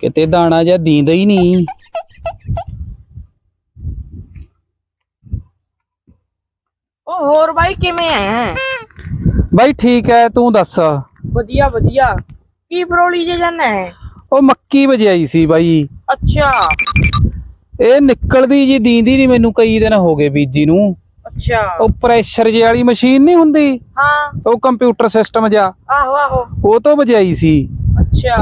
ਕਿਤੇ ਦਾਣਾ ਜਾਂ ਦੀਂਦਾ ਹੀ ਨਹੀਂ। ਉਹ ਹੋਰ ਬਾਈ ਕਿਵੇਂ ਐ? ਬਾਈ ਠੀਕ ਹੈ ਤੂੰ ਦੱਸ? ਵਧੀਆ ਵਧੀਆ। ਕੀ ਫਰੋਲੀ ਜੇ ਜਾਣਾ ਹੈ ਉਹ ਮੱਕੀ ਵਜਾਈ ਸੀ ਬਾਈ। ਅੱਛਾ। ਇਹ ਨਿਕਲਦੀ ਜੀ ਦੀਂਦੀ ਨਹੀਂ ਮੈਨੂੰ ਕਈ ਦਿਨ ਹੋ ਗਏ ਬੀਜੀ ਨੂੰ। ਅੱਛਾ। ਉਹ ਪ੍ਰੈਸ਼ਰ ਜੇ ਵਾਲੀ ਮਸ਼ੀਨ ਨਹੀਂ ਹੁੰਦੀ? ਹਾਂ। ਉਹ ਕੰਪਿਊਟਰ ਸਿਸਟਮ ਜਾ ਆਹੋ ਆਹੋ। ਉਹ ਤੋਂ ਵਜਾਈ ਸੀ। ਅੱਛਾ।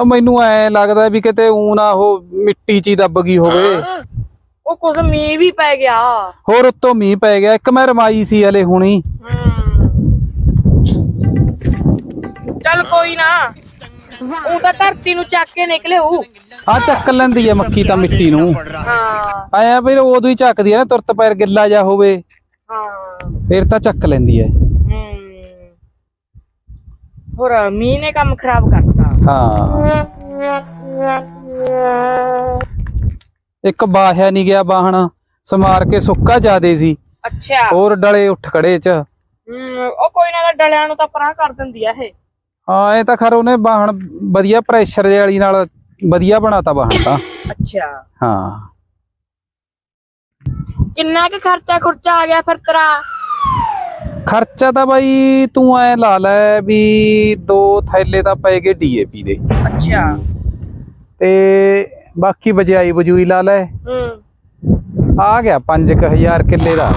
ਉਹ ਮੈਨੂੰ ਐ ਲੱਗਦਾ ਵੀ ਕਿਤੇ ਊ ਨਾ ਉਹ ਮਿੱਟੀ 'ਚ ਹੀ ਦੱਬ ਗਈ ਹੋਵੇ। ਉਹ ਕੁਛ ਮੀਂਹ ਵੀ ਪੈ ਗਿਆ। ਹੋਰ ਉੱਤੋਂ ਮੀਂਹ ਪੈ ਗਿਆ। ਇੱਕ ਮੈਂ ਰਮਾਈ ਸੀ ਹਲੇ ਹੁਣੀ। ਚੱਲ ਕੋਈ ਨਾ। ਉਹ ਤਾਂ ਧਰਤੀ ਨੂੰ ਚੱਕ ਕੇ ਨਿਕਲੇ ਉਹ ਆ ਚੱਕ ਲੈਂਦੀ ਐ ਮੱਕੀ ਤਾਂ ਮਿੱਟੀ ਨੂੰ। ਹਾਂ। ਆਇਆ ਫਿਰ ਉਦੋਂ ਹੀ ਚੱਕਦੀ ਐ ਨਾ ਤੁਰਤ ਪੈਰ ਗਿੱਲਾ ਜਾ ਹੋਵੇ। ਹਾਂ। ਫਿਰ ਤਾਂ ਚੱਕ ਲੈਂਦੀ ਐ। ਹਮ। ਹੋਰ ਮੀਂਹ ਨੇ ਕੰਮ ਖਰਾਬ ਕਰਤਾ। ਹਾਂ। ਇੱਕ ਬਾਹਿਆ ਨਹੀਂ ਗਿਆ ਬਾਹਣ ਸਮਾਰ ਕੇ ਸੁੱਕਾ ਜਾਦੇ ਸੀ। ਅੱਛਾ। ਹੋਰ ਡਲੇ ਉੱਠ ਖੜੇ ਚ। ਉਹ ਕੋਈ ਨਾ ਡਲਿਆਂ ਨੂੰ ਤਾਂ ਪਰਾਂ ਕਰ ਦਿੰਦੀ ਆ ਇਹ। ਹਾਂ ਇਹ ਤਾਂ ਖਰ ਉਹਨੇ ਬਾਹਣ ਵਧੀਆ ਪ੍ਰੈਸ਼ਰ ਵਾਲੀ ਨਾਲ ਵਧੀਆ ਬਣਾਤਾ ਬਾਹਣ ਤਾਂ। ਅੱਛਾ। ਹਾਂ। ਕਿੰਨਾ ਕੁ ਖਰਚਾ ਖੁਰਚਾ ਆ ਗਿਆ ਫਿਰ ਤੇਰਾ? ਖਰਚਾ ਤਾਂ ਬਾਈ ਤੂੰ ਐ ਲਾ ਲੈ ਵੀ ਦੋ ਥੈਲੇ ਤਾਂ ਪਏ ਗਏ ਡੀਏਪੀ ਦੇ। ਅੱਛਾ। ਤੇ ਬਾਕੀ ਬਜਾਈ ਬਜੂਈ ਲਾ ਲੈ। ਹੂੰ। ਆ ਗਿਆ 5000 ਕਿੱਲੇ ਦਾ।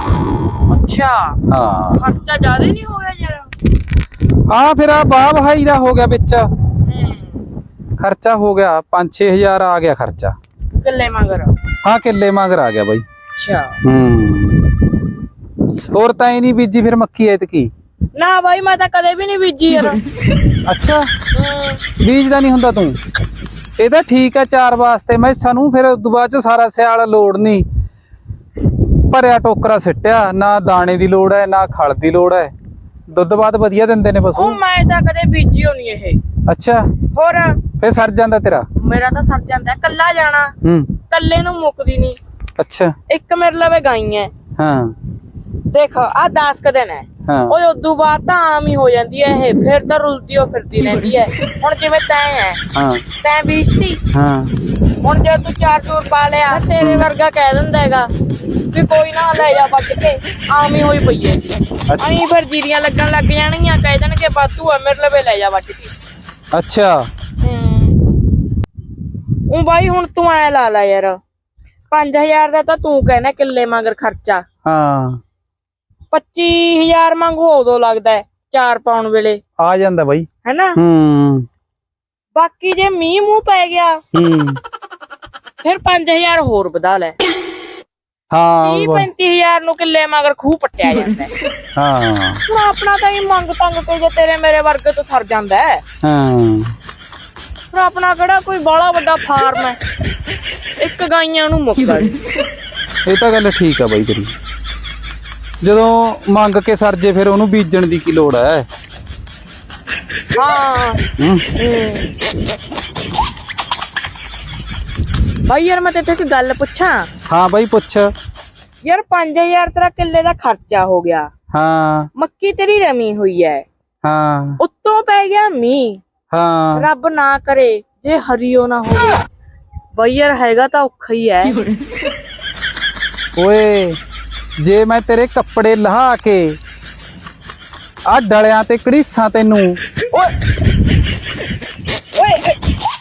ਅੱਛਾ। ਹਾਂ। ਖਰਚਾ ਜ਼ਿਆਦਾ ਨਹੀਂ ਹੋ ਗਿਆ ਯਾਰ? ਆ ਫਿਰ ਆ ਬਾਹ ਵਹਾਈ ਦਾ ਹੋ ਗਿਆ ਵਿੱਚ। ਹੂੰ। ਖਰਚਾ ਹੋ ਗਿਆ 5-6000 ਆ ਗਿਆ ਖਰਚਾ। ਕਿੱਲੇ ਮਗਰ। ਹਾਂ ਕਿੱਲੇ ਮਗਰ ਆ ਗਿਆ ਬਾਈ। ਅੱਛਾ। ਹੂੰ। ਹੋਰ ਤਾਂ ਹੀ ਨਹੀਂ ਬੀਜੀ ਫਿਰ ਮੱਕੀ ਐਤਕੀ? ਨਾ ਬਾਈ ਮੈਂ ਤਾਂ ਕਦੇ ਵੀ ਨਹੀਂ ਬੀਜੀ ਯਾਰ। ਅੱਛਾ। ਬੀਜਦਾ ਨਹੀਂ ਹੁੰਦਾ ਤੂੰ? ਇਹ ਤਾਂ ਠੀਕ ਹੈ ਚਾਰ ਵਾਸਤੇ। ਮੈਂ ਸਾਨੂੰ ਫਿਰ ਉਦੋਂ ਬਾਅਦ ਚ ਸਾਰਾ ਸਿਆਲ ਲੋੜ ਨਹੀਂ। ਭਰਿਆ ਟੋਕਰਾ ਸਿੱਟਿਆ ਨਾ ਦਾਣੇ ਦੀ ਲੋੜ ਹੈ ਨਾ ਖਲ ਦੀ ਲੋੜ ਹੈ। ਦੁੱਧ ਬਾਅਦ ਵਧੀਆ ਦਿੰਦੇ ਨੇ ਪਸ਼ੂ? ਉਹ ਮੈਂ ਤਾਂ ਕਦੇ ਬੀਜੀ ਹੋਣੀ ਇਹ। ਅੱਛਾ। ਹੋਰ? ਫੇਰ ਸਰ ਜਾਂਦਾ ਤੇਰਾ? ਮੇਰਾ ਤਾਂ ਸਰ ਜਾਂਦਾ ਕੱਲਾ ਜਾਣਾ। ਹੂੰ। ਕੱਲੇ ਨੂੰ ਮੁੱਕਦੀ ਨਹੀਂ। ਅੱਛਾ। ਇੱਕ ਮੇਰੇ ਲਵੇ ਗਾਈ ਐ ਹਾਂ। ਦੇਖ ਆ 10 ਕ ਦਿਨ ਹੈ। ਹਾਂ। ਓਏ ਉਦੋਂ ਬਾਅਦ ਤਾਂ ਆਮ ਹੀ ਹੋ ਜਾਂਦੀ ਐ ਇਹ। ਫਿਰ ਤਾਂ ਰੁਲਦੀ ਹੋ ਫਿਰਦੀ ਰਹਿੰਦੀ ਐ ਹੁਣ ਜਿਵੇਂ ਤੈਂ ਐ ਹਾਂ। ਤੈਂ ਬੀਜਤੀ। ਹਾਂ। ਹੁਣ ਜੇ ਤੂੰ ਚਾਰ ਚੂਰ ਪਾ ਲਿਆ ਤੇਰੇ ਵਰਗਾ ਕਹਿ ਦਿੰਦਾ ਹੈਗਾ ਵੀ ਕੋਈ ਨਾ ਲੈ ਜਾ ਵੱਟ ਕੇ। ਆਮ ਹੀ ਹੋਈ ਪਈ ਅੱਛਾ। ਅਹੀਂ ਫਿਰ ਜੀਰੀਆਂ ਲੱਗਣ ਲੱਗ ਜਾਣਗੀਆਂ ਕਹਿ ਦੇਣਗੇ ਬਾਤੂ ਆ ਮੇਰੇ ਲਵੇ ਲੈ ਜਾ ਵੱਟ ਕੇ। ਅੱਛਾ। ਉਹ ਬਾਈ ਹੁਣ ਤੂੰ ਐ ਲਾ ਲਾ ਯਾਰ। 5000 ਦਾ ਤਾਂ ਤੂੰ ਕਹਿਣਾ ਕਿੱਲੇ ਮਗਰ ਖਰਚਾ। ਹਾਂ। 25000 ਮੰਗੂ ਉਦੋਂ ਲੱਗਦਾ ਹੈ, ਚਾਰ ਪਾਉਣ ਵੇਲੇ। ਆ ਜਾਂਦਾ ਬਾਈ। ਹੈਨਾ? ਹੂੰ। ਬਾਕੀ ਜੇ ਮੀਂਹ ਮੂੰਹ ਪੈ ਗਿਆ ਹੂੰ। ਫਿਰ 5000 ਹੋਰ ਵਧਾ ਲੈ। 30 ਹਾਂ 35000 ਨੂੰ ਕਿੱਲੇ ਮਗਰ ਖੂਹ ਪੱਟਿਆ ਜਾਂਦਾ ਹੈ। ਹਾਂ। ਹੁਣ ਆਪਣਾ ਤਾਂ ਹੀ ਮੰਗ ਤੰਗ ਤੇ ਜੇ ਤੇਰੇ ਮੇਰੇ ਵਰਗੇ ਤੋਂ ਸਰ ਜਾਂਦਾ ਹੈ। ਹਾਂ। ਫਿਰ ਆਪਣਾ ਕਿਹੜਾ ਕੋਈ ਬਾਲਾ ਵੱਡਾ ਫਾਰਮ ਹੈ। ਇੱਕ ਗਾਈਆਂ ਨੂੰ ਮੁੱਕਦਾ ਨੀ। ਇਹ ਤਾਂ ਗੱਲ ਠੀਕ ਆ ਬਾਈ ਤੇਰੀ। ਜਦੋਂ ਮੰਗ ਕੇ ਸਰ ਜੇ ਫਿਰ ਉਹਨੂੰ ਬੀਜਣ ਦੀ ਕੀ ਲੋੜ ਹੈ। ਹਾਂ। ਹੂੰ। ਭਾਈ ਯਾਰ ਮੈਂ ਤੇਰੇ ਤੋਂ ਇੱਕ ਗੱਲ ਪੁੱਛਾਂ। ਹਾਂ ਬਾਈ ਪੁੱਛ। ਯਾਰ 5000 ਤੇਰਾ ਕਿੱਲੇ ਦਾ ਖਰਚਾ ਹੋ ਗਿਆ। ਹਾਂ। ਮੱਕੀ ਤੇਰੀ ਰਮੀ ਹੋਈ ਹੈ ਹਾਂ। ਉੱਤੋਂ ਪੈ ਗਿਆ ਮੀਂਹ। ਹਾਂ। ਰੱਬ ਨਾ ਕਰੇ ਜੇ ਹਰੀਓ ਨਾ ਹੋਵੇ। ਬਈ ਯਾਰ ਹੈਗਾ ਤਾਂ ਔਖਾ ਹੀ ਹੈ। ਓਏ ਜੇ ਮੈਂ ਤੇਰੇ ਕੱਪੜੇ ਲਹਾ ਕੇ ਆ ਡਲਿਆਂ ਤੇ ਕੜੀਸਾਂ ਤੈਨੂੰ। ਓਏ ਓਏ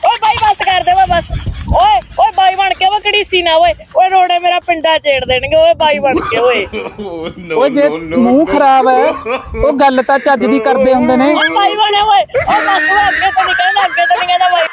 ਓਏ ਬਾਈ ਬਸ ਕਰ ਦੇ ਬਸ। ਓਏ ਓਏ ਬਾਈ ਬਣ ਕੇ ਓਏ ਕਿਹੜੀ ਸੀ ਨਾ ਓਏ ਓਏ ਰੋੜੇ ਮੇਰਾ ਪਿੰਡਾ ਛੇੜ ਦੇਣਗੇ ਓਏ ਬਾਈ ਬਣ ਕੇ ਓਏ। ਓਏ ਜੇ ਮੂੰਹ ਖਰਾਬ ਹੈ ਉਹ ਗੱਲ ਤਾਂ ਚੱਜ ਦੀ ਕਰਦੇ ਹੁੰਦੇ ਨੇ। ਓ ਬਾਈ ਬਣੇ ਓਏ ਓ ਬਸ ਅੱਗੇ ਤੋਂ ਨਹੀਂ ਕਹਿੰਦਾ ਅੱਗੇ ਤੋਂ ਨਹੀਂ ਕਹਿੰਦਾ ਬਾਈ।